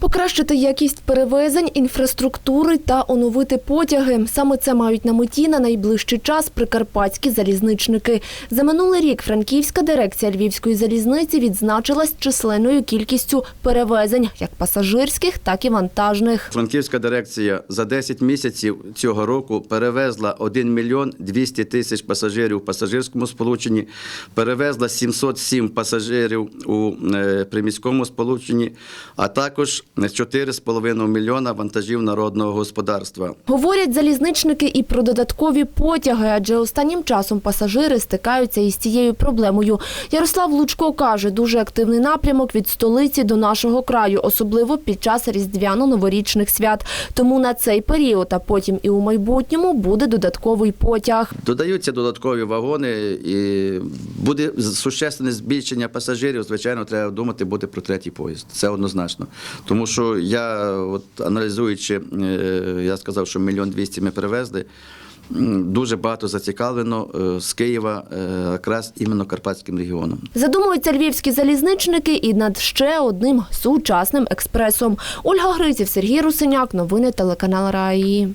Покращити якість перевезень, інфраструктури та оновити потяги. Саме це мають на меті на найближчий час прикарпатські залізничники. За минулий рік Франківська дирекція Львівської залізниці відзначилась численною кількістю перевезень, як пасажирських, так і вантажних. Франківська дирекція за 10 місяців цього року перевезла 1 мільйон 200 тисяч пасажирів у пасажирському сполученні, перевезла 707 пасажирів у е, приміському сполученні, а також 4,5 мільйона вантажів народного господарства. Говорять залізничники і про додаткові потяги, адже останнім часом пасажири стикаються із цією проблемою. Ярослав Лучко каже, дуже активний напрямок від столиці до нашого краю, особливо під час різдвяно-новорічних свят. Тому на цей період, а потім і у майбутньому буде додатковий потяг. Додаються додаткові вагони і буде существенне збільшення пасажирів. Звичайно, треба думати буде про третій поїзд. Це однозначно. Тому що я, от аналізуючи, е, я сказав, що мільйон двісті ми перевезли. Дуже багато зацікавлено е, з Києва е, якраз іменно Карпатським регіоном. Задумуються львівські залізничники і над ще одним сучасним експресом. Ольга Гриців, Сергій Русиняк. Новини телеканал Раї.